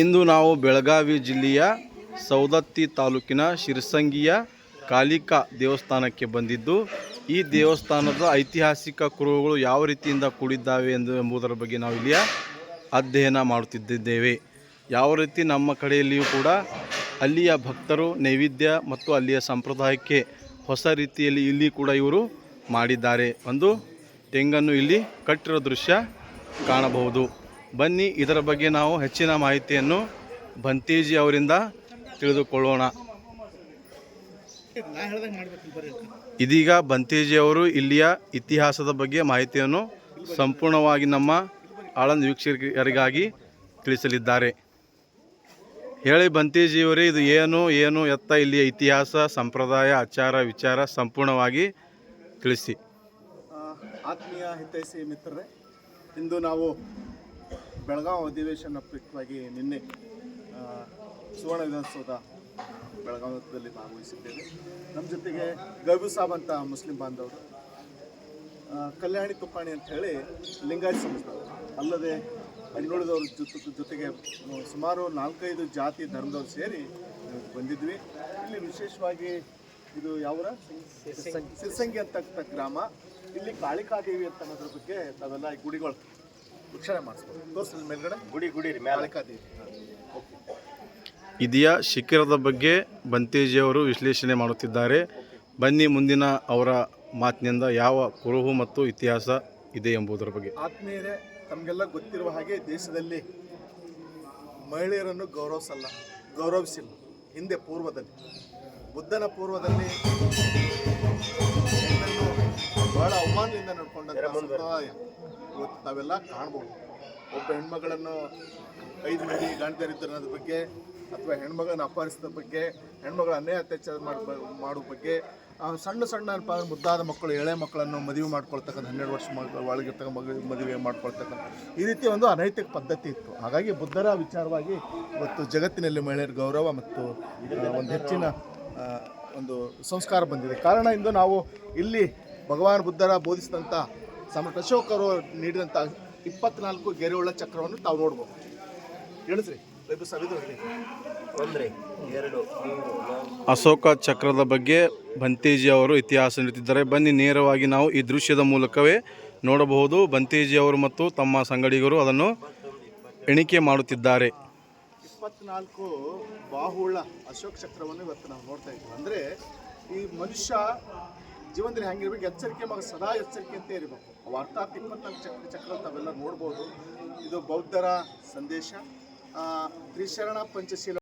ಇಂದು ನಾವು ಬೆಳಗಾವಿ ಜಿಲ್ಲೆಯ ಸೌದತ್ತಿ ತಾಲೂಕಿನ ಶಿರಸಂಗಿಯ ಕಾಲಿಕಾ ದೇವಸ್ಥಾನಕ್ಕೆ ಬಂದಿದ್ದು, ಈ ದೇವಸ್ಥಾನದ ಐತಿಹಾಸಿಕ ಕುರುಹುಗಳು ಯಾವ ರೀತಿಯಿಂದ ಕೂಡಿದ್ದಾವೆ ಎಂದು ಎಂಬುದರ ಬಗ್ಗೆ ನಾವು ಇಲ್ಲಿಯ ಅಧ್ಯಯನ ಮಾಡುತ್ತಿದ್ದೇವೆ. ಯಾವ ರೀತಿ ನಮ್ಮ ಕಡೆಯಲ್ಲಿಯೂ ಕೂಡ ಅಲ್ಲಿಯ ಭಕ್ತರು ನೈವೇದ್ಯ ಮತ್ತು ಅಲ್ಲಿಯ ಸಂಪ್ರದಾಯಕ್ಕೆ ಹೊಸ ರೀತಿಯಲ್ಲಿ ಇಲ್ಲಿ ಕೂಡ ಇವರು ಮಾಡಿದ್ದಾರೆ. ಒಂದು ತೆಂಗನ್ನು ಇಲ್ಲಿ ಕಟ್ಟಿರೋ ದೃಶ್ಯ ಕಾಣಬಹುದು. ಬನ್ನಿ, ಇದರ ಬಗ್ಗೆ ನಾವು ಹೆಚ್ಚಿನ ಮಾಹಿತಿಯನ್ನು ಬಂತೀಜಿ ಅವರಿಂದ ತಿಳಿದುಕೊಳ್ಳೋಣ. ಇದೀಗ ಬಂತೀಜಿ ಅವರು ಇಲ್ಲಿಯ ಇತಿಹಾಸದ ಬಗ್ಗೆ ಮಾಹಿತಿಯನ್ನು ಸಂಪೂರ್ಣವಾಗಿ ನಮ್ಮ ಆಳಂದ ವೀಕ್ಷಕರಿಗಾಗಿ ತಿಳಿಸಲಿದ್ದಾರೆ. ಹೇಳಿ ಬಂತೇಜಿಯವರೇ ಇದು ಏನು ಏನು ಎತ್ತ ಇಲ್ಲಿಯ ಇತಿಹಾಸ, ಸಂಪ್ರದಾಯ, ಆಚಾರ, ವಿಚಾರ ಸಂಪೂರ್ಣವಾಗಿ ತಿಳಿಸಿ. ಆತ್ಮೀಯ ಹಿತೈಸಿ ಮಿತ್ರರೇ, ಇಂದು ನಾವು ಬೆಳಗಾವಿ ಅಧಿವೇಶನ ಪ್ರಯುಕ್ತವಾಗಿ ನಿನ್ನೆ ಸುವರ್ಣ ವಿಧಾನಸೌಧ ಬೆಳಗಾವಿದಲ್ಲಿ ಭಾಗವಹಿಸಿದ್ದೇವೆ. ನಮ್ಮ ಜೊತೆಗೆ ಗಬು ಸಾಬ್ ಅಂತ ಮುಸ್ಲಿಂ ಬಾಂಧವರು ಕಲ್ಯಾಣಿ ತುಪ್ಪಾಣಿ ಅಂತ ಹೇಳಿ ಲಿಂಗಾಯತ್ ಸಮಾಜದವರು ಅಲ್ಲದೆ ಜೊತೆ ಜೊತೆಗೆ ಸುಮಾರು ನಾಲ್ಕೈದು ಜಾತಿ ಧರ್ಮದವ್ರು ಸೇರಿ ಬಂದಿದ್ವಿ. ಇಲ್ಲಿ ವಿಶೇಷವಾಗಿ ಇದು ಯಾವರ ಸಿರ್ಸಂಗಿ. ಅಂತಕ್ಕಂಥ ಗ್ರಾಮ. ಇಲ್ಲಿ ಕಾಳಿಕಾದೇವಿ ಅಂತ ಅನ್ನೋದ್ರ ಬಗ್ಗೆ ತಾವೆಲ್ಲ ಈ ಗುಡಿಗಳು ವೀಕ್ಷಣೆ ಮಾಡಿಸ್ಬೋದು. ತೋರಿಸಿದ ಮೇಲ್ಗಡೆ. ಗುಡಿ ಇದೆಯ ಶಿಖರದ ಬಗ್ಗೆ ಬಂತೇಜಿಯವರು ವಿಶ್ಲೇಷಣೆ ಮಾಡುತ್ತಿದ್ದಾರೆ. ಬನ್ನಿ ಮುಂದಿನ ಅವರ ಮಾತಿನಿಂದ ಯಾವ ಕುರುಹು ಮತ್ತು ಇತಿಹಾಸ ಇದೆ ಎಂಬುದರ ಬಗ್ಗೆ. ಆತ್ಮೀಯರೇ ತಮಗೆಲ್ಲ ಗೊತ್ತಿರುವ ಹಾಗೆ ದೇಶದಲ್ಲಿ ಮಹಿಳೆಯರನ್ನು ಗೌರವಿಸಲ್ಲ ಗೌರವಿಸಿಲ್ಲ. ಹಿಂದೆ ಪೂರ್ವದಲ್ಲಿ ಬುದ್ಧನ ಪೂರ್ವದಲ್ಲಿ ಸಂಪ್ರದಾಯ ಇವತ್ತು ತಾವೆಲ್ಲ ಕಾಣ್ಬೋದು. ಒಬ್ಬ ಹೆಣ್ಮಗಳನ್ನು ಐದು ಮಂದಿ ಗಂಡದರಿದ್ದ ಅನ್ನೋದ್ರ ಬಗ್ಗೆ ಅಥವಾ ಹೆಣ್ಮಗಳನ್ನು ಅಪಹರಿಸಿದ ಬಗ್ಗೆ, ಹೆಣ್ಮಗಳ ಅನ್ಯಾಯ ಅತ್ಯಾಚಾರ ಮಾಡ ಮಾಡುವ ಬಗ್ಗೆ ಸಣ್ಣ ಸಣ್ಣ ಮುದ್ದಾದ ಮಕ್ಕಳು, ಎಳೆ ಮಕ್ಕಳನ್ನು ಮದುವೆ ಮಾಡ್ಕೊಳ್ತಕ್ಕಂಥ, ಹನ್ನೆರಡು ವರ್ಷ ಒಳಗಿರ್ತಕ್ಕ ಮಗ, ಮದುವೆ ಮಾಡ್ಕೊಳ್ತಕ್ಕಂಥ ಈ ರೀತಿ ಒಂದು ಅನೈತಿಕ ಪದ್ಧತಿ ಇತ್ತು. ಹಾಗಾಗಿ ಬುದ್ಧರ ವಿಚಾರವಾಗಿ ಇವತ್ತು ಜಗತ್ತಿನಲ್ಲಿ ಮಹಿಳೆಯರ ಗೌರವ ಮತ್ತು ಒಂದು ಹೆಚ್ಚಿನ ಒಂದು ಸಂಸ್ಕಾರ ಬಂದಿದೆ. ಕಾರಣ ಇಂದು ನಾವು ಇಲ್ಲಿ ಭಗವಾನ್ ಬುದ್ಧರ ಬೋಧಿಸಿದಂಥ ಸಮ್ರಾಟ್ ಅಶೋಕರು ನೀಡಿದಂಥ ಇಪ್ಪತ್ನಾಲ್ಕು ಗೆರೆಯುಳ್ಳ ಚಕ್ರವನ್ನು ತಾವು ನೋಡ್ಬೋದು. ಹೇಳಿಸ್ರಿ ಅಶೋಕ ಚಕ್ರದ ಬಗ್ಗೆ ಬಂತೇಜಿ ಅವರು ಇತಿಹಾಸ ನೀಡುತ್ತಿದ್ದಾರೆ. ಬನ್ನಿ ನೇರವಾಗಿ ನಾವು ಈ ದೃಶ್ಯದ ಮೂಲಕವೇ ನೋಡಬಹುದು. ಬಂತೇಜಿ ಅವರು ಮತ್ತು ತಮ್ಮ ಸಂಗಡಿಗರು ಅದನ್ನು ಎಣಿಕೆ ಮಾಡುತ್ತಿದ್ದಾರೆ. ಇಪ್ಪತ್ನಾಲ್ಕು ಬಾಹುಳ ಅಶೋಕ ಚಕ್ರವನ್ನು ಇವತ್ತು ನಾವು ನೋಡ್ತಾ ಇದ್ದೀವಿ. ಅಂದರೆ ಈ ಮನುಷ್ಯ ಜೀವನದಲ್ಲಿ ಹೆಂಗಿರ್ಬೇಕು, ಎಚ್ಚರಿಕೆ ಮಗ ಸದಾ ಎಚ್ಚರಿಕೆಯಂತೆ ಇರಬೇಕು. ಅವು ಅರ್ಥಾತ್ ಇಪ್ಪತ್ನಾಲ್ಕು ಚಕ್ರ ಚಕ್ರ ತಾವೆಲ್ಲ ನೋಡ್ಬೋದು. ಇದು ಬೌದ್ಧರ ಸಂದೇಶ. ತ್ರಿಶರಣ ಪಂಚಶೀಲ